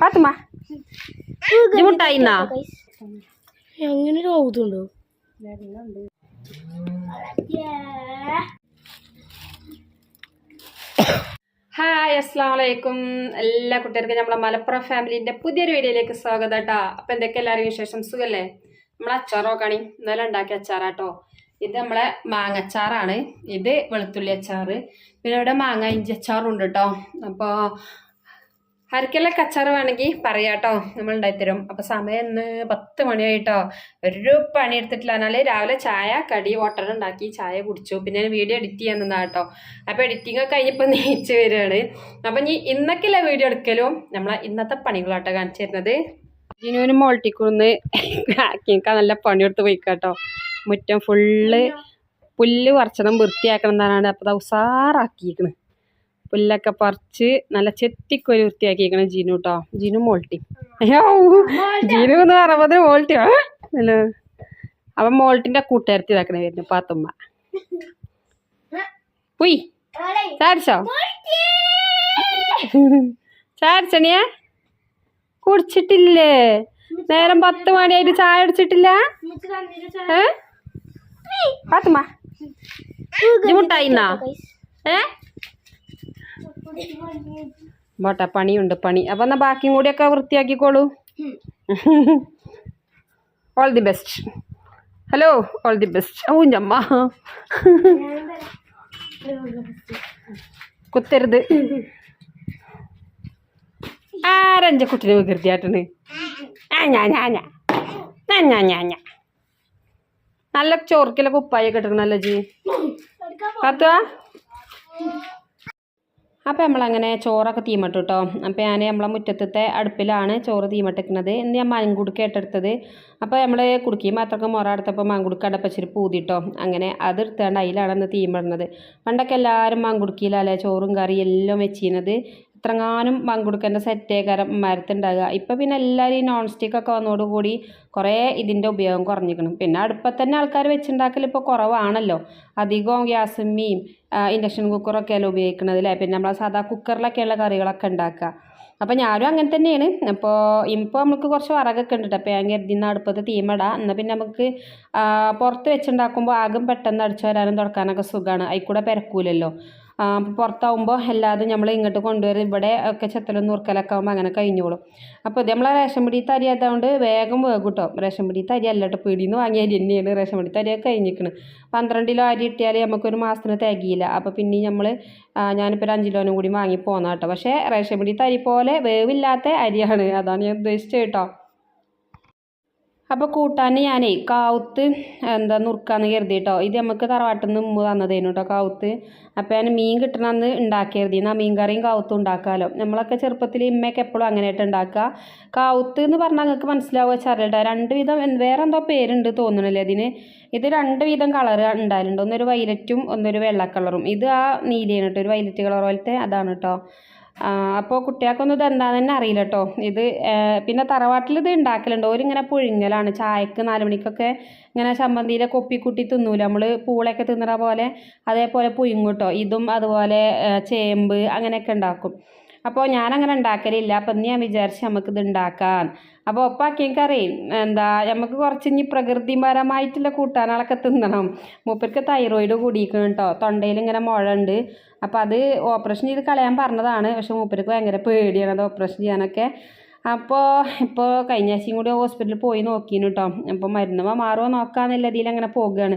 പാത്തുമ്മ. ഇത് മുട്ടായിന്നാ? അങ്ങനെ ഒരു ഔതുണ്ടോ ഹായ് അസ്സാം വലൈക്കും എല്ലാ കുട്ടികൾക്കും നമ്മളെ മലപ്പുറം ഫാമിലിന്റെ പുതിയൊരു വീഡിയോയിലേക്ക് സ്വാഗതം കേട്ടോ അപ്പം എന്തൊക്കെ എല്ലാവരും വിശേഷം? സുഖല്ലേ? നമ്മളെ അച്ചാറോ കാണി ഇന്നലെ ഉണ്ടാക്കിയ അച്ചാറാട്ടോ ഇത് നമ്മളെ മാങ്ങച്ചാറാണ്. ഇത് വെളുത്തുള്ളി അച്ചാറ്. പിന്നെ ഇവിടെ മാങ്ങ ഇഞ്ചി അച്ചാറുണ്ട് കേട്ടോ അപ്പോൾ ആർക്കെല്ലാം കച്ചാറ് വേണമെങ്കിൽ പറയാട്ടോ നമ്മൾ ഉണ്ടായിത്തരും. അപ്പോൾ സമയം ഇന്ന് പത്ത് മണിയായിട്ടോ. ഒരു പണി എടുത്തിട്ടില്ല. രാവിലെ ചായ കടി വാട്ടർ ഉണ്ടാക്കി ചായ കുടിച്ചു. പിന്നെ വീഡിയോ എഡിറ്റ് ചെയ്യാൻ നിന്നാ കേട്ടോ അപ്പോൾ എഡിറ്റിംഗ് ഒക്കെ കഴിഞ്ഞപ്പോൾ നീച്ച് വരികയാണ് അപ്പം ഇനി ഇന്നൊക്കെയല്ലേ വീഡിയോ എടുക്കലും? നമ്മളെ ഇന്നത്തെ പണികളാട്ടോ കാണിച്ചു തരുന്നത്. ജിനുവിന് മോൾട്ടിക്കുന്ന് ആക്കിയൊക്കെ നല്ല പണിയെടുത്ത് പോയിക്കാട്ടോ മുറ്റം ഫുള്ള് പുല്ല് പറിച്ചതും വൃത്തിയാക്കണം എന്നാണ് അപ്പോൾ അത് ഉസാറാക്കിയിരിക്കണ് പുല്ലൊക്കെ പറിച്ച് നല്ല ചെത്തിക്കൊരു വൃത്തിയാക്കിയിരിക്കണം ജീനു കേട്ടോ ജീനു മോൾട്ടി. അയ്യോ ജീനു എന്ന് പറയുമ്പോൾ മോൾട്ടിയോ അപ്പം മോൾട്ടിന്റെ കൂട്ടുകാരത്തി ഇതാക്കണേ വരുന്നു പാത്തുമ്മ. പോയി. ചാടിച്ചോ? ചാരിച്ചണിയ കുടിച്ചിട്ടില്ലേ? നേരം പത്ത് മണിയായിട്ട് ചായ അടിച്ചിട്ടില്ല ഏ? ഇജ്ജ് മുട്ടായിന്നാ ഏ പോട്ടെ പണിയുണ്ട് പണി. അപ്പൊ എന്നാ ബാക്കിയും കൂടിയൊക്കെ വൃത്തിയാക്കിക്കോളൂ. All the best hello all the best ഓ ഞമ്മ. കുത്തരുത്. ആരഞ്ച കുട്ടിനെ വികൃതിയാട്ടണ് ആ ഞാ ഞാ. ഞാ ഞാ ഞാ ഞാ. നല്ല ചോർക്കിലൊക്കെ ഉപ്പായൊക്കെ ഇട്ടിരിക്കണല്ലോ ജി? പത്തുവാ അപ്പോൾ നമ്മളങ്ങനെ ചോറൊക്കെ തീമട്ടു കേട്ടോ അപ്പോൾ ഞാൻ നമ്മളെ മുറ്റത്തത്തെ അടുപ്പിലാണ് ചോറ് തീമട്ടിക്കുന്നത് എന്ന് ഞാൻ മൺകുടുക്ക ഇട്ടെടുത്തത് അപ്പോൾ നമ്മൾ കുടുക്കി മാത്രമൊക്കെ മുറ എടുത്തപ്പോൾ മൺകുടുക്ക അടപ്പച്ചിരി പൂതിട്ടോ. അങ്ങനെ അത് എടുത്താണ്ട് അതിലാണ് അന്ന് തീമിടുന്നത് പണ്ടൊക്കെ എല്ലാവരും മൺകുടുക്കിയിലല്ലേ ചോറും കറിയും എല്ലാം വെച്ചിരുന്നത് ഇത്രങ്ങാനും മൺകുടുക്കന്റെ സെറ്റേക്കാരം മരത്തുണ്ടാകുക ഇപ്പം പിന്നെ എല്ലാവരും ഈ നോൺ സ്റ്റിക്കൊക്കെ വന്നതോടുകൂടി കുറേ ഇതിന്റെ ഉപയോഗം കുറഞ്ഞിരിക്കണം. പിന്നെ അടുപ്പത്തന്നെ ആൾക്കാർ വെച്ചുണ്ടാക്കൽ ഇപ്പോൾ കുറവാണല്ലോ. അധികവും ഗ്യാസുമ്മയും ഇൻഡക്ഷൻ കുക്കറൊക്കെയല്ലേ ഉപയോഗിക്കുന്നത് അല്ലേ പിന്നെ നമ്മളെ സാധാ കുക്കറിലൊക്കെയുള്ള കറികളൊക്കെ ഉണ്ടാക്കുക അപ്പോൾ ഞാനും അങ്ങനെ തന്നെയാണ്. അപ്പോൾ ഇപ്പോൾ നമുക്ക് കുറച്ച് വിറകൊക്കെ ഉണ്ട് അപ്പോൾ ഞാൻ കരുതി നിന്ന് അടുപ്പത്ത് തീമടാം എന്നാൽ പിന്നെ നമുക്ക് പുറത്ത് വെച്ചുണ്ടാക്കുമ്പോൾ ആകും പെട്ടെന്ന് അടിച്ചു വരാനും തുടക്കാനൊക്കെ സുഖമാണ് അതിൽ കൂടെ പെരക്കൂലല്ലോ. പുറത്താവുമ്പോൾ എല്ലാതും നമ്മൾ ഇങ്ങോട്ട് കൊണ്ടുവരും ഇവിടെ ഒക്കെ ചെത്തലും നുറുക്കലൊക്കെ ആകുമ്പോൾ അങ്ങനെ കഴിഞ്ഞോളും. അപ്പോൾ ഇത് നമ്മളെ റേഷൻ പിടി തരി ആയതുകൊണ്ട് വേഗം വേഗം കേട്ടോ റേഷൻ പിടി അരി അല്ല കേട്ടോ നിന്ന് വാങ്ങിയ അരി തന്നെയാണ് റേഷൻ പിടി അരിയൊക്കെ കഴിഞ്ഞിരിക്കുന്നത് പന്ത്രണ്ട് കിലോ അരി ഇട്ടിയാൽ നമുക്കൊരു മാസത്തിന് തികയില്ല. അപ്പോൾ പിന്നെ നമ്മൾ ഞാനിപ്പോൾ ഒരു അഞ്ച് കിലോനും കൂടി വാങ്ങി പോകുന്ന കേട്ടോ പക്ഷേ റേഷൻ പിടി അരി പോലെ വേവില്ലാത്ത അരിയാണ്. അതാണ് ഞാൻ ഉദ്ദേശിച്ചത് കേട്ടോ. അപ്പോൾ കൂട്ടാൻ ഞാനേ കാവുത്ത് എന്താ നുറുക്കാന്ന് കരുതി കേട്ടോ ഇത് നമുക്ക് തറവാട്ടിൽ നിന്ന് ഉമ്മ തന്നതേനു കേട്ടോ കാവുത്ത്. അപ്പോൾ ഞാൻ മീൻ കിട്ടണമെന്ന് ഉണ്ടാക്കി കരുതി എന്നാൽ മീൻ കറിയും കാവുത്തും ഉണ്ടാക്കാമല്ലോ നമ്മളൊക്കെ ചെറുപ്പത്തിൽ ഇമ്മയൊക്കെ എപ്പോഴും അങ്ങനെയായിട്ട് ഉണ്ടാക്കുക കാവുത്ത് എന്ന് പറഞ്ഞാൽ നിങ്ങൾക്ക് മനസ്സിലാവുക വെച്ചാൽ രണ്ട് വിധം വേറെ എന്തോ പേരുണ്ട് തോന്നണില്ലേ അതിന്. ഇത് രണ്ട് വിധം കളർ ഉണ്ടായാലുണ്ട് ഒന്നൊരു വൈലറ്റും ഒന്നൊരു വെള്ള കളറും. ഇത് ആ നീലയാണ് കേട്ടോ ഒരു വൈലറ്റ് കളർ പോലത്തെ അതാണ് കേട്ടോ അപ്പോൾ കുട്ടികൾക്കൊന്നും ഇത് എന്താണെന്ന് തന്നെ അറിയില്ല കേട്ടോ ഇത് പിന്നെ തറവാട്ടിൽ ഇത് ഉണ്ടാക്കലുണ്ട് ഓരിങ്ങനെ പുഴുങ്ങലാണ്. ചായക്ക് നാല് മണിക്കൊക്കെ ഇങ്ങനെ ചമ്മന്തിയിലെ കൂട്ടി തിന്നൂല. നമ്മൾ പൂളയൊക്കെ തിന്നണ പോലെ അതേപോലെ പുഴുങ്ങും കേട്ടോ ഇതും അതുപോലെ ചേമ്പ് അങ്ങനെയൊക്കെ ഉണ്ടാക്കും അപ്പോൾ ഞാനങ്ങനെ ഉണ്ടാക്കലില്ല. അപ്പം ഇന്ന് ഞാൻ വിചാരിച്ച് നമുക്കിത് ഉണ്ടാക്കാം. അപ്പോൾ ഒപ്പാക്കിയൊക്കെ അറിയും എന്താ നമുക്ക് കുറച്ച് ഇനി പ്രകൃതിപരമായിട്ടുള്ള കൂട്ടാനാളൊക്കെ തിന്നണം. മൂപ്പർക്ക് തൈറോയിഡ് കൂടിയിരിക്കണം കേട്ടോ തൊണ്ടയിൽ ഇങ്ങനെ മുഴ ഉണ്ട് അപ്പോൾ അത് ഓപ്പറേഷൻ ചെയ്ത് കളയാൻ പറഞ്ഞതാണ്. പക്ഷെ മൂപ്പർക്ക് ഭയങ്കര പേടിയാണ് അത് ഓപ്പറേഷൻ ചെയ്യാനൊക്കെ. അപ്പോൾ ഇപ്പോൾ കഴിഞ്ഞ ആഴ്ചയും കൂടി ഹോസ്പിറ്റലിൽ പോയി നോക്കിയിരുന്നു കേട്ടോ അപ്പോൾ മരുന്ന് മാറുമോ നോക്കാമെന്നുള്ള ഇതിൽ അങ്ങനെ പോകുകയാണ്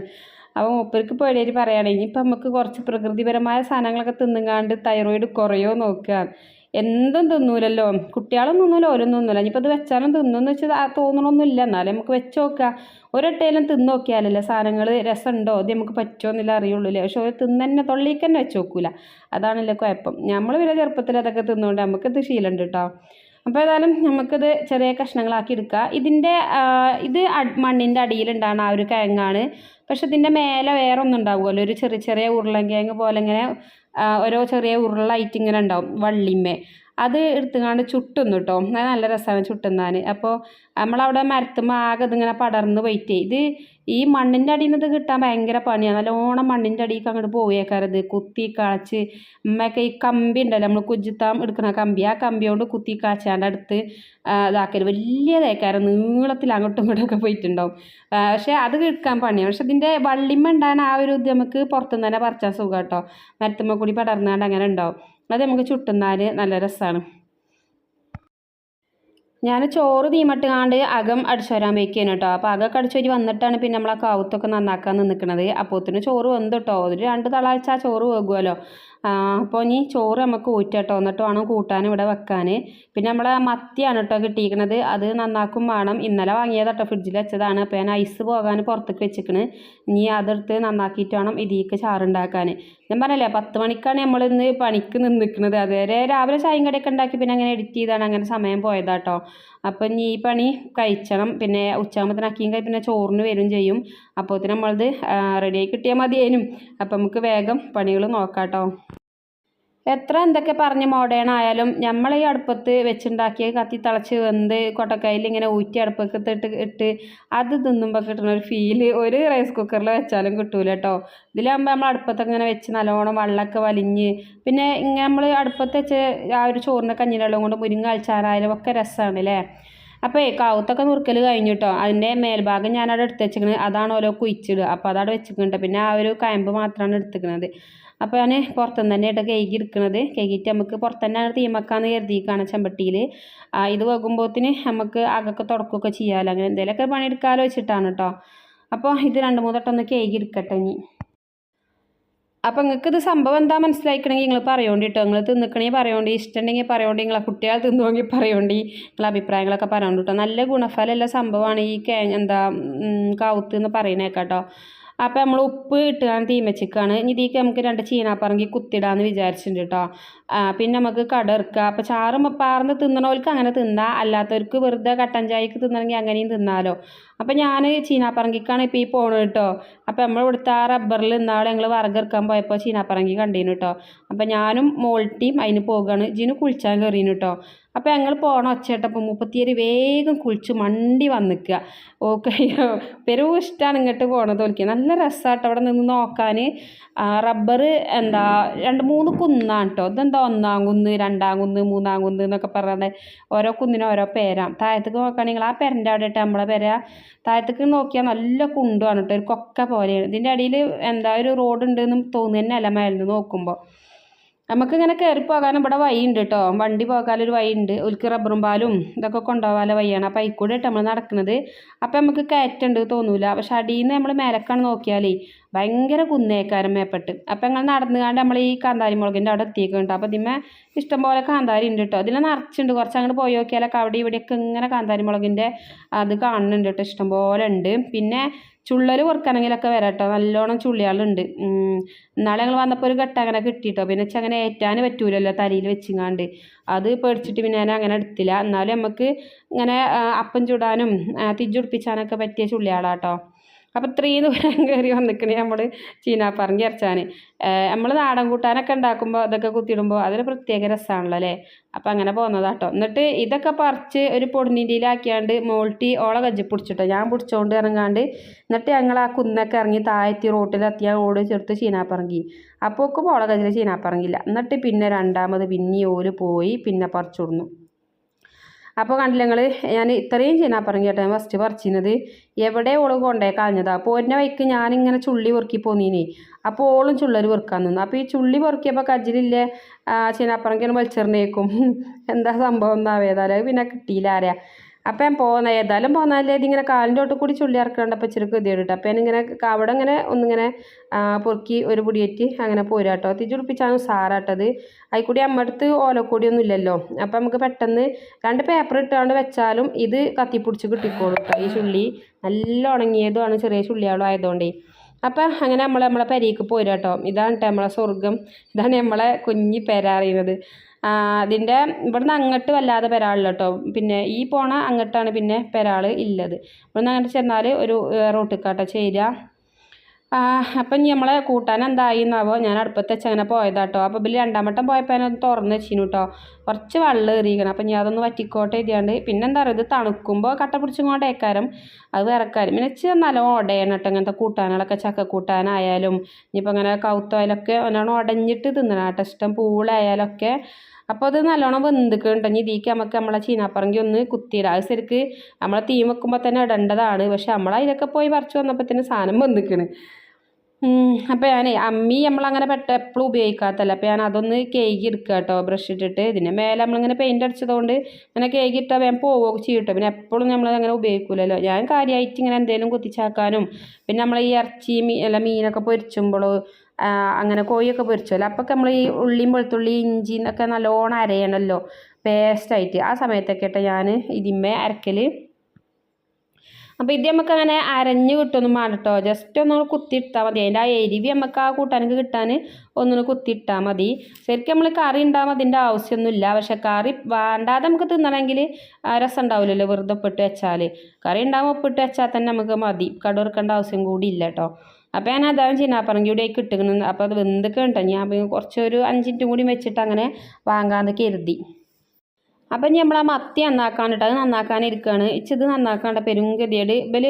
അപ്പോൾ മൂപ്പർക്ക് പേടിയായിട്ട് പറയുകയാണ് ഇനിയിപ്പോൾ നമുക്ക് കുറച്ച് പ്രകൃതിപരമായ സാധനങ്ങളൊക്കെ തിന്നുങ്ങാണ്ട് തൈറോയിഡ് കുറയോ നോക്കുക എന്തും തിന്നൂലല്ലോ. കുട്ടികളും തിന്നൂല ഓരോ തിന്നൂല. ഇനിയിപ്പോൾ അത് വെച്ചാലും തിന്നുമെന്ന് വെച്ചാൽ തോന്നണമൊന്നുമില്ല എന്നാലും നമുക്ക് വെച്ച് നോക്കുക ഒരൊട്ടയിലും തിന്ന് നോക്കിയാലല്ലേ സാധനങ്ങൾ രസമുണ്ടോ? ഇത് നമുക്ക് പറ്റുമോ എന്നില്ല അറിയുള്ളൂ അല്ലേ പക്ഷെ ഒരു തിന്നെ തൊള്ളിക്ക് തന്നെ വെച്ച് നോക്കൂല. അതാണല്ലോ കുഴപ്പം. നമ്മൾ പിന്നെ ചെറുപ്പത്തിൽ അതൊക്കെ തിന്നുകൊണ്ട് നമുക്കത് ശീലമുണ്ട് കേട്ടോ അപ്പോൾ ഏതായാലും നമുക്കിത് ചെറിയ കഷ്ണങ്ങളാക്കി എടുക്കുക ഇതിന്റെ ഇത് മണ്ണിന്റെ അടിയിലുണ്ടാണ് ആ ഒരു കിഴങ്ങാണ്. പക്ഷെ ഇതിന്റെ മേലെ വേറെ ഒന്നും ഉണ്ടാവുമല്ലോ ഒരു ചെറിയ ചെറിയ ഉരുളങ്കിഴങ്ങ് പോലെ ഇങ്ങനെ ഓരോ ചെറിയ ഉരുളായിട്ട് ഇങ്ങനെ ഉണ്ടാവും വള്ളിമേ. അത് എടുത്തുകൊണ്ട് ചുട്ടുന്നു കേട്ടോ അത് നല്ല രസമാണ് ചുട്ടുന്നാൻ അപ്പോൾ നമ്മളവിടെ മരത്തുമ്പോൾ ആകെ ഇതിങ്ങനെ പടർന്ന് പോയിട്ടേ. ഇത് ഈ മണ്ണിന്റെ അടിയിൽ നിന്ന് കിട്ടാൻ ഭയങ്കര പണിയാണ്. നല്ലോണം മണ്ണിന്റെ അടിയിലേക്ക് അങ്ങോട്ട് പോയേക്കാരത് കുത്തി കാച്ച്. അമ്മയൊക്കെ ഈ കമ്പി ഉണ്ടല്ലോ നമ്മൾ കുജിത്താം എടുക്കുന്ന കമ്പി. ആ കമ്പി കൊണ്ട് കുത്തി കാച്ചാണ്ട് അടുത്ത് ഇതാക്കരുത് വലിയ തേക്കാരം നീളത്തിൽ അങ്ങോട്ടും ഇങ്ങോട്ടൊക്കെ പോയിട്ടുണ്ടാവും. പക്ഷേ അത് കിട്ടാൻ പണിയാണ്. പക്ഷെ ഇതിന്റെ വള്ളിമ്മ ഉണ്ടാകാൻ ആ ഒരു ഇത് നമുക്ക് പുറത്തുനിന്ന് തന്നെ പറിച്ചാൽ സുഖം കേട്ടോ മരത്തുമ്മ കൂടി പടർന്നാണ്ട് അങ്ങനെ ഉണ്ടാവും. അത് നമുക്ക് ചുട്ടുന്നാൽ നല്ല രസമാണ് ഞാൻ ചോറ് തീമട്ടുകാണ്ട് അകം അടിച്ചു വരാൻ വയ്ക്കുകയാണ് കേട്ടോ. അപ്പോൾ അകമൊക്കെ അടിച്ചു വരി വന്നിട്ടാണ് പിന്നെ നമ്മൾ ആ കാവത്തൊക്കെ നന്നാക്കാൻ നിൽക്കുന്നത് അപ്പോത്തിന് ചോറ് വന്നു കേട്ടോ. ഒരു രണ്ട് തളാഴ്ച ആ ചോറ് വെക്കുമല്ലോ അപ്പോൾ ഇനി ചോറ് നമുക്ക് ഊറ്റട്ടോ എന്നിട്ട് വേണം കൂട്ടാൻ ഇവിടെ വെക്കാൻ. പിന്നെ നമ്മൾ മത്തിയാണ് കേട്ടോ കിട്ടിയിരിക്കുന്നത് അത് നന്നാക്കും വേണം. ഇന്നലെ വാങ്ങിയത് കേട്ടോ ഫ്രിഡ്ജിൽ വെച്ചതാണ്. അപ്പോൾ ഞാൻ ഐസ് പോകാൻ പുറത്തേക്ക് വെച്ചിക്കണ് ഇനി അതെടുത്ത് നന്നാക്കിയിട്ട് വേണം ഇതിക്ക് ചാറുണ്ടാക്കാൻ. ഞാൻ പറഞ്ഞല്ലേ പത്ത് മണിക്കാണ് നമ്മൾ ഇന്ന് പണിക്ക് നിന്നിരിക്കുന്നത് അതുവരെ രാവിലെ ചായയും കടയൊക്കെ ഉണ്ടാക്കി പിന്നെ അങ്ങനെ എഡിറ്റ് ചെയ്താണ്. അങ്ങനെ സമയം പോയതാട്ടോ. അപ്പോൾ ഇനി ഈ പണി കഴിച്ചണം. പിന്നെ ഉച്ചയാകുമ്പോഴത്തേന് അക്കിയും കഴി പിന്നെ ചോറിന് വരും ചെയ്യും. അപ്പോഴത്തേന് നമ്മളത് റെഡിയായി കിട്ടിയാൽ മതിയേനും. അപ്പം നമുക്ക് വേഗം പണികൾ നോക്കാട്ടോ. എത്ര എന്തൊക്കെ പറഞ്ഞ് മോഡേൺ ആയാലും നമ്മൾ ഈ അടുപ്പത്ത് വെച്ചുണ്ടാക്കിയ കത്തി തിളച്ച് വെന്ത് കൊട്ടക്കയിൽ ഇങ്ങനെ ഊറ്റി അടുപ്പത്ത് ഇട്ട് ഇട്ട് അത് തിന്നുമ്പോൾ കിട്ടുന്ന ഒരു ഫീൽ ഒരു റൈസ് കുക്കറിൽ വെച്ചാലും കിട്ടൂല കേട്ടോ ഇതിലാകുമ്പോൾ നമ്മൾ അടുപ്പത്ത് ഇങ്ങനെ വെച്ച് നല്ലോണം വെള്ളമൊക്കെ വലിഞ്ഞ് പിന്നെ ഇങ്ങനെ നമ്മൾ അടുപ്പത്ത് വെച്ച് ആ ഒരു ചോറിന്റെ കഞ്ഞിന്റെ വെള്ളം കൊണ്ട് മുരിങ്ങ അൽച്ചാറായാലും ഒക്കെ രസമാണ് അല്ലേ അപ്പോൾ കാവത്തൊക്കെ നുറുക്കൽ കഴിഞ്ഞു കേട്ടോ അതിന്റെ മേൽഭാഗം ഞാനവിടെ എടുത്ത് വെച്ചിരിക്കുന്നത് അതാണ് ഓരോ കുഴിച്ചിടുക. അപ്പോൾ അതവിടെ വെച്ചിട്ടുണ്ട് പിന്നെ ആ ഒരു കയമ്പ് മാത്രമാണ് എടുത്തിരിക്കുന്നത് അപ്പോൾ ഞാൻ പുറത്തുനിന്ന് തന്നെ കേട്ടോ കേക്ക് എടുക്കുന്നത് കേക്കിട്ട് നമുക്ക് പുറത്ത് തന്നെ തീമക്കാന്ന് കരുതിയിരിക്കുകയാണ് ചെമ്പട്ടിയിൽ ഇത് വെക്കുമ്പോഴത്തിന് നമുക്ക് അകൊക്കെ തുടക്കുകയൊക്കെ ചെയ്യാമല്ലോ അങ്ങനെ എന്തെങ്കിലുമൊക്കെ പണിയെടുക്കാമല്ലോ വെച്ചിട്ടാണ് കേട്ടോ അപ്പോൾ ഇത് രണ്ട് മൂന്ന് വട്ടം ഒന്ന് കേക്ക് എടുക്കട്ടെ ഇനി. അപ്പോൾ നിങ്ങൾക്ക് ഇത് സംഭവം എന്താ മനസ്സിലാക്കണമെങ്കിൽ നിങ്ങൾ പറയോണ്ടി കേട്ടോ നിങ്ങൾ തിന്നിക്കണേ പറയോണ്ടി. ഇഷ്ടമുണ്ടെങ്കിൽ പറയോണ്ടി. നിങ്ങളെ കുട്ടികൾ തിന്നുമെങ്കിൽ പറയോണ്ടി. നിങ്ങളെ അഭിപ്രായങ്ങളൊക്കെ പറയണ്ട കേട്ടോ നല്ല ഗുണഫലമുള്ള സംഭവമാണ് ഈ എന്താ കാവുത്ത് എന്ന് പറയുന്നത് കേട്ടോ അപ്പോൾ നമ്മൾ ഉപ്പ് ഇട്ടുകാണ് തീമച്ചിക്കാണ് ഇനി ഇതിലേക്ക് നമുക്ക് രണ്ട് ചീനാപ്പറങ്കി കുത്തിടാന്ന് വിചാരിച്ചിട്ടുണ്ട് കേട്ടോ പിന്നെ നമുക്ക് കടർക്കുക അപ്പോൾ ചാറ് പാർന്ന് തിന്നണവർക്ക് അങ്ങനെ തിന്നാം. അല്ലാത്തവർക്ക് വെറുതെ കട്ടൻ ചായക്ക് തിന്നണമെങ്കിൽ അങ്ങനെയും തിന്നാലോ. അപ്പോൾ ഞാൻ ചീനാപ്പറങ്കിക്കാണ് ഇപ്പോൾ ഈ പോണത് കേട്ടോ അപ്പോൾ നമ്മൾ ഇവിടുത്തെ ആ റബ്ബറിൽ ഇന്നാൾ ഞങ്ങൾ വറകെടുക്കാൻ പോയപ്പോൾ ചീനാപ്പറങ്കി കണ്ടീന് കേട്ടോ അപ്പോൾ ഞാനും മോൾട്ടിയും അതിന് പോകുകയാണ് ജിന് കുളിച്ചാൻ കയറീന് കേട്ടോ അപ്പോൾ ഞങ്ങൾ പോകണം ഒച്ചേട്ടപ്പോൾ മുപ്പത്തിയേര് വേഗം കുളിച്ച് മണ്ടി വന്നിക്കുക ഓക്കെ പെരും ഇഷ്ടമാണ് ഇങ്ങോട്ട് പോകണത് തോൽക്കുക നല്ല രസമാട്ടോ അവിടെ നിന്ന് നോക്കാൻ റബ്ബർ എന്താ രണ്ട് മൂന്ന് കുന്നാണ് കേട്ടോ ഇതെന്താ ഒന്നാം കുന്ന് രണ്ടാം കുന്ന് മൂന്നാം കുന്ന് എന്നൊക്കെ പറഞ്ഞാൽ ഓരോ കുന്നിനും ഓരോ പേരാണ് താഴത്തേക്ക് നോക്കുകയാണെങ്കിൽ ആ പെരന്റെ അവിടെ ഇട്ട് നമ്മളെ പെര താഴത്തേക്ക് നോക്കിയാൽ നല്ല കുണ്ടുമാണ് കേട്ടോ. ഒരു കൊക്ക പോലെയാണ്. ഇതിന്റെ അടിയിൽ എന്താ ഒരു റോഡ് ഉണ്ടെന്നും തോന്നുന്നതന്നെ അല്ല മേലിൽ നോക്കുമ്പോൾ നമുക്കിങ്ങനെ കയറി പോകാനും ഇവിടെ വഴിയുണ്ട് കേട്ടോ വണ്ടി പോകാനൊരു വഴിയുണ്ട്. ഒലിക്ക് റബ്ബറും പാലും ഇതൊക്കെ കൊണ്ടുപോകാനുള്ള വഴിയാണ്. അപ്പോൾ അതിൽ കൂടെ നമ്മൾ നടക്കുന്നത്. അപ്പോൾ നമുക്ക് കയറ്റുണ്ട് തോന്നൂല. പക്ഷെ അടിയിൽ നിന്ന് നമ്മൾ മേലക്കാണ് നോക്കിയാലേ ഭയങ്കര കുന്നേക്കാരം മേപ്പെട്ട്. അപ്പോൾ ഞങ്ങൾ നടന്നുകാണ്ട് നമ്മൾ ഈ കാന്താരി മുളകിന്റെ അവിടെ എത്തിയിട്ടുണ്ട് അപ്പോൾ ഇതിന്മേ ഇഷ്ടംപോലെ കാന്താരി ഉണ്ട് കേട്ടോ ഇതിൽ നിറച്ചുണ്ട്. കുറച്ച് അങ്ങോട്ട് പോയി നോക്കിയാലൊക്കെ അവിടെ ഇവിടെയൊക്കെ ഇങ്ങനെ കാന്താരി മുളകിന്റെ അത് കാണുന്നുണ്ട് കേട്ടോ ഇഷ്ടംപോലെ ഉണ്ട്. പിന്നെ ചുള്ളൽ കുറക്കണമെങ്കിലൊക്കെ വരാം കേട്ടോ നല്ലോണം ചുള്ളികളുണ്ട് ഇന്നാളെ ഞങ്ങൾ വന്നപ്പോൾ ഒരു ഘട്ടം അങ്ങനെ കിട്ടിട്ടോ. പിന്നെ അങ്ങനെ ഏറ്റാൻ പറ്റൂലല്ലോ തലയിൽ വെച്ചിങ്ങാണ്ട്. അത് പേടിച്ചിട്ട് പിന്നെ ഞാൻ അങ്ങനെ എടുത്തില്ല. എന്നാലും നമുക്ക് ഇങ്ങനെ അപ്പം ചുടാനും തിജുടിപ്പിച്ചാനൊക്കെ പറ്റിയ ചുള്ളിയാളാട്ടോ. അപ്പോൾ ഇത്രയും ദൂരം കയറി വന്നിക്കണേ നമ്മൾ ചീനാപ്പറങ്കി അരച്ചാൻ നമ്മൾ നാടൻ കൂട്ടാനൊക്കെ ഉണ്ടാക്കുമ്പോൾ അതൊക്കെ കുത്തിയിടുമ്പോൾ അതൊരു പ്രത്യേക രസമാണല്ലോ അല്ലേ? അപ്പം അങ്ങനെ പോകുന്നതാട്ടോ എന്നിട്ട് ഇതൊക്കെ പറിച്ച് ഒരു പൊടിനിന്റെയിലാക്കിയാണ്ട് മോൾട്ടി ഓളെ കജ്ജി പിടിച്ചിട്ടോ. ഞാൻ പിടിച്ചോണ്ട് ഇറങ്ങാണ്ട് എന്നിട്ട് ഞങ്ങൾ ആ കുന്നൊക്കെ ഇറങ്ങി താഴെത്തി റോട്ടിലെത്തിയ ഓട് ചേർത്ത് ചീനാപ്പറങ്കി. അപ്പോൾ ഒക്കെ ഓളെ കജ്ജിൽ ചീനാപ്പറങ്കില്ല. എന്നിട്ട് പിന്നെ രണ്ടാമത് പിന്നെ ഓൽ പോയി പിന്നെ പറിച്ചിടുന്നു. അപ്പോൾ കണ്ടില്ല നിങ്ങൾ ഞാൻ ഇത്രയും ചീനാപ്പറങ്കി കേട്ടോ ഞാൻ ഫസ്റ്റ് പറിച്ചിരുന്നത്. എവിടെ ഓൾ കൊണ്ടേ കളഞ്ഞതാണ് അപ്പോൾ എന്നെ വൈക്ക് ഞാനിങ്ങനെ ചുള്ളി പൊറുക്കി പോന്നീനി. അപ്പോൾ ഓളും ചുള്ളര് പൊറുക്കാൻ നിന്നു. അപ്പോൾ ഈ ചുള്ളി പൊറുക്കിയപ്പോൾ കജ്ജിലില്ലേ ചീനാപ്പറങ്കിന് വലിച്ചെറിഞ്ഞേക്കും എന്താ സംഭവം എന്നാവേതായാലും പിന്നെ കിട്ടിയില്ല ആരെയാ അപ്പം ഞാൻ പോകുന്ന ഏതായാലും പോകുന്നതല്ലേ ഇതിങ്ങനെ കാലിന്റെ തൊട്ട് കൂടി ചുള്ളി ഇറക്കണ്ടപ്പോൾ ഇച്ചിരി ഗതിയോട്ട് അപ്പം ഇങ്ങനെ അവിടെ ഇങ്ങനെ ഒന്നിങ്ങനെ പൊറുക്കി ഒരു പൊടിയേറ്റ് അങ്ങനെ പോരാട്ടോ തിരിച്ചുടിപ്പിച്ചാണ് സാറാട്ടത് അതിൽ കൂടി അമ്മടുത്ത് ഓലക്കൂടിയൊന്നും ഇല്ലല്ലോ. അപ്പം നമുക്ക് പെട്ടെന്ന് രണ്ട് പേപ്പർ ഇട്ടാണ്ട് വെച്ചാലും ഇത് കത്തിപ്പിടിച്ച് കിട്ടിക്കോളും കേട്ടോ ഈ ചുള്ളി. നല്ല ഉണങ്ങിയതുമാണ് ചെറിയ ചുള്ളിയാളും ആയതുകൊണ്ടേ. അപ്പം അങ്ങനെ നമ്മൾ നമ്മളെ പെരയ്ക്ക് പോരാ കേട്ടോ ഇതാണ് കേട്ടോ നമ്മളെ സ്വർഗം ഇതാണ് നമ്മളെ കുഞ്ഞി പെര അറിയുന്നത് അതിന്റെ ഇവിടുന്ന് അങ്ങോട്ട് വല്ലാതെ പെരാളില്ല കേട്ടോ. പിന്നെ ഈ പോണ അങ്ങോട്ടാണ് പിന്നെ പെരാൾ ഇല്ലത്. ഇവിടുന്ന് അങ്ങോട്ട് ചെന്നാൽ ഒരു റോട്ടിക്കാട്ടോ ചേരുക അപ്പം ഇനി നമ്മളെ കൂട്ടാൻ എന്തായി എന്നാവോ? ഞാൻ അടുപ്പത്ത് വെച്ച് അങ്ങനെ പോയതാട്ടോ. അപ്പോൾ ഇതിൽ രണ്ടാം വട്ടം പോയപ്പോൾ അതിനൊന്ന് തുറന്ന് വെച്ചിനു കേട്ടോ. കുറച്ച് വെള്ളം എറിയിക്കണം അപ്പം ഞാൻ അതൊന്ന് വറ്റിക്കോട്ടെ എഴുതിയാണ്ട്. പിന്നെ എന്താ പറയുക ഇത് തണുക്കുമ്പോൾ കട്ട പിടിച്ചും കൊണ്ട് ഏക്കാരം അത് കാര്യം. പിന്നെ ഇച്ചിരി നല്ല ഉടയണം കേട്ടോ ഇങ്ങനത്തെ കൂട്ടാനുകളൊക്കെ. ചക്ക കൂട്ടാനായാലും ഇനിയിപ്പോൾ അങ്ങനെ കൗത്തോയിലൊക്കെ ഒന്നാണ് ഉടഞ്ഞിട്ട് തിന്നണം കേട്ടോ. ഇഷ്ടം പൂളായാലൊക്കെ. അപ്പോൾ അത് നല്ലോണം വെന്തിക്കുന്നുണ്ട് ഇനി ഇതിലേക്ക് നമുക്ക് നമ്മളെ ചീനാപ്പറങ്കി ഒന്ന് കുത്തിയിടാം. അത് ശരിക്ക് നമ്മളെ തീ വെക്കുമ്പോൾ തന്നെ ഇടേണ്ടതാണ്. പക്ഷെ നമ്മളതിലൊക്കെ പോയി പറിച്ച് തന്നെ സാധനം വെന്തിക്കണ്. അപ്പോൾ ഞാൻ അമ്മി നമ്മളങ്ങനെ പെട്ട എപ്പോഴും ഉപയോഗിക്കാത്തല്ല അപ്പോൾ ഞാൻ അതൊന്ന് കേക്ക് എടുക്കുക കേട്ടോ ബ്രഷ് ഇട്ടിട്ട്. ഇതിന്റെ മേലെ നമ്മളിങ്ങനെ പെയിന്റ് അടിച്ചതുകൊണ്ട് ഇങ്ങനെ കേക്ക് ഇട്ടാൽ വേഗം പോവുകയൊക്കെ ചെയ്യും കേട്ടോ പിന്നെ എപ്പോഴും നമ്മൾ അങ്ങനെ ഉപയോഗിക്കില്ലല്ലോ ഞാൻ കാര്യമായിട്ട് ഇങ്ങനെ എന്തെങ്കിലും കുത്തിച്ചാക്കാനും പിന്നെ നമ്മൾ ഈ ഇറച്ചി മീ അല്ല മീനൊക്കെ പൊരിച്ചുമ്പോൾ അങ്ങനെ കോഴിയൊക്കെ പൊരിച്ചല്ലോ അപ്പോൾ നമ്മൾ ഈ ഉള്ളിയും വെളുത്തുള്ളി ഇഞ്ചി എന്നൊക്കെ നല്ലോണം അരയണമല്ലോ പേസ്റ്റായിട്ട് ആ സമയത്തൊക്കെ കേട്ടോ ഞാൻ ഇതിന്മേ അരക്കൽ അപ്പോൾ ഇത് നമുക്ക് അങ്ങനെ അരഞ്ഞ് കിട്ടുമൊന്നും വേണ്ട ജസ്റ്റ് ഒന്ന് കുത്തിയിട്ടാൽ മതി. അതിന്റെ ആ എരിവി നമുക്ക് ആ കൂട്ടാനൊക്കെ കിട്ടാൻ ഒന്നിന് കുത്തിയിട്ടാൽ മതി. ശരിക്കും നമ്മൾ കറി ഉണ്ടാകുമ്പോൾ അതിന്റെ ആവശ്യമൊന്നുമില്ല. പക്ഷെ കറി വേണ്ടാതെ നമുക്ക് തിന്നണമെങ്കിൽ രസം ഉണ്ടാവില്ലല്ലോ വെറുതെ ഉപ്പിട്ട് വെച്ചാൽ കറി ഉണ്ടാകുമ്പോൾ ഉപ്പിട്ട് വെച്ചാൽ തന്നെ നമുക്ക് മതി. കടുവറുക്കേണ്ട ആവശ്യം കൂടി ഇല്ല കേട്ടോ. അപ്പോൾ ഞാൻ അതാണ് ചീനാപ്പറങ്കി ഇവിടെ കിട്ടുന്നത് അപ്പോൾ അത് വെന്തൊക്കെ ഉണ്ടോ ഞാൻ കുറച്ചൊരു അഞ്ചിന്റെ കൂടി വെച്ചിട്ട് അങ്ങനെ വാങ്ങാമെന്ന് കരുതി. അപ്പം ഇനി നമ്മൾ ആ മത്തി നന്നാക്കാനിട്ട് അത് നന്നാക്കാനിരിക്കുകയാണ് ഇച്ചത് നന്നാക്കാണ്ട പെരും ഗതിയേട് ഇവൽ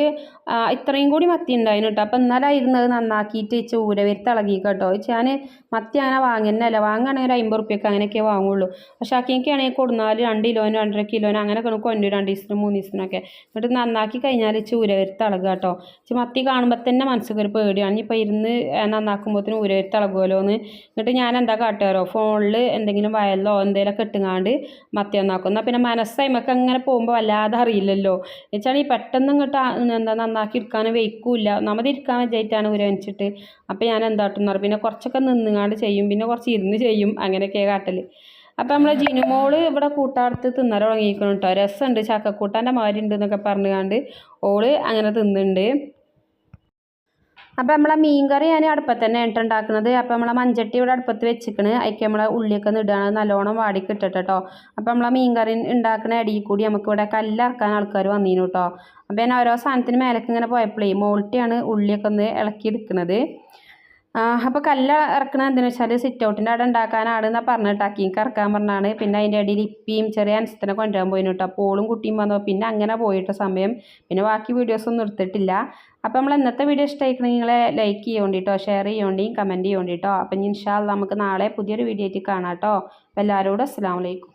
ഇത്രയും കൂടി മത്തി ഉണ്ടായിരുന്നു കേട്ടോ അപ്പം എന്നാലായിരുന്നു അത് നന്നാക്കിയിട്ട് ഇച്ച ഊര വരുത്ത് ഇളകി കേട്ടോ ഇച്ച് ഞാൻ മത്തി അങ്ങനെ വാങ്ങുന്നല്ല വാങ്ങുകയാണെങ്കിൽ ഒരു അമ്പത് റുപ്യക്ക് അങ്ങനെയൊക്കെ വാങ്ങുള്ളൂ. പക്ഷേ അക്കിയൊക്കെയാണെങ്കിൽ കൊടുന്നാൽ രണ്ട് കിലോന് രണ്ടര കിലോന് അങ്ങനെയൊക്കെ കൊണ്ടു രണ്ട് ദിവസത്തിനും മൂന്ന് ദിവസത്തിനൊക്കെ. എന്നിട്ട് നന്നാക്കി കഴിഞ്ഞാൽ ഇച്ച ഊര വരുത്ത് ഇളകുക കേട്ടോ ഇച്ച് മത്തി കാണുമ്പോൾ തന്നെ മനസ്സിൽ ഒരു പേടിയാണ് ഇനിയിപ്പോൾ ഇരുന്ന് നന്നാക്കുമ്പോഴത്തേനും ഊര വരുത്ത് ഇളകുമല്ലോ എന്ന് എന്നിട്ട് ഞാൻ എന്താ കാട്ടുകാരോ ഫോണിൽ എന്തെങ്കിലും വയലോ എന്തെങ്കിലുമൊക്കെ ഇട്ടുങ്ങാണ്ട് മത്തി നന്നാക്കും എന്നാൽ പിന്നെ മനസ്സൈമൊക്കെ അങ്ങനെ പോകുമ്പോൾ വല്ലാതെ അറിയില്ലല്ലോ. എന്നുവെച്ചാൽ ഈ പെട്ടെന്ന് ഇങ്ങോട്ട് എന്താ നന്നാക്കി എടുക്കാൻ വെയ്ക്കൂല ഒന്നാമത് ഇരിക്കാൻ വെച്ചായിട്ടാണ് ഊര വെച്ചിട്ട് അപ്പോൾ ഞാൻ എന്താട്ടെന്ന് പിന്നെ കുറച്ചൊക്കെ നിന്നുങ്ങാണ്ട് ചെയ്യും. പിന്നെ കുറച്ച് ഇരുന്ന് ചെയ്യും. അങ്ങനെയൊക്കെ കാട്ടൽ അപ്പോൾ നമ്മളെ ജിനുമോൾ ഇവിടെ കൂട്ടാടുത്ത് തിന്നാൻ തുടങ്ങിയിരിക്കണം കേട്ടോ രസമുണ്ട്. ചക്കക്കൂട്ടാന്റെ മാതിരി ഉണ്ട് എന്നൊക്കെ പറഞ്ഞുകൊണ്ട് ഓൾ അങ്ങനെ തിന്നുന്നുണ്ട്. അപ്പോൾ നമ്മളെ മീൻ കറി ഞാൻ അടുപ്പത്ത് തന്നെ ഇട്ട് ഉണ്ടാക്കുന്നത് അപ്പോൾ നമ്മളെ മഞ്ചട്ടി ഇവിടെ അടുപ്പത്ത് വെച്ചിക്കണ്. അതിക്ക് നമ്മളെ ഉള്ളിയൊക്കെ ഇടുകയാണ്. നല്ലോണം വാടി കിട്ടട്ടെ കേട്ടോ അപ്പോൾ നമ്മളെ മീൻ കറി ഉണ്ടാക്കുന്ന ഇടയിൽ കൂടി നമുക്ക് ഇവിടെ കല്ലിറക്കാൻ ആൾക്കാർ വന്നിരുന്നു കേട്ടോ അപ്പോൾ ഞാൻ ഓരോ സാധനത്തിന് മേലേക്ക് ഇങ്ങനെ പോയപ്പോഴേ മോൾട്ടിയാണ് ഉള്ളിയൊക്കെ ഒന്ന് ഇളക്കി എടുക്കുന്നത് അപ്പോൾ കല്ല ഇറക്കണത് എന്തെന്ന് വെച്ചാൽ സിറ്റ് ഔട്ടിന്റെ അവിടെ ഉണ്ടാക്കാനാണ് എന്നാണ് പറഞ്ഞിട്ട് അക്കിക്ക് ഇറക്കാൻ പറഞ്ഞാണ്. പിന്നെ അതിന്റെ ഇടയിൽ ഇപ്പിയും ചെറിയ അൻസത്തിനെ കൊണ്ടുവരാൻ പോയിന് കേട്ടോ. കുട്ടിയും വന്നു. പിന്നെ അങ്ങനെ പോയിട്ട സമയം. പിന്നെ ബാക്കി വീഡിയോസ് ഒന്നും എടുത്തിട്ടില്ല അപ്പോൾ നമ്മൾ ഇന്നത്തെ വീഡിയോ ഇഷ്ടമായിക്കണമെങ്കിൽ നിങ്ങളെ ലൈക്ക് ചെയ്യോണ്ടി കേട്ടോ ഷെയർ ചെയ്യോണ്ടി കമന്റ് ചെയ്യോണ്ടി കേട്ടോ അപ്പം ഇൻഷാല്ല നമുക്ക് നാളെ പുതിയൊരു വീഡിയോ ആയിട്ട് കാണാം കേട്ടോ എല്ലാവരോടും അസ്സാം വലൈക്കും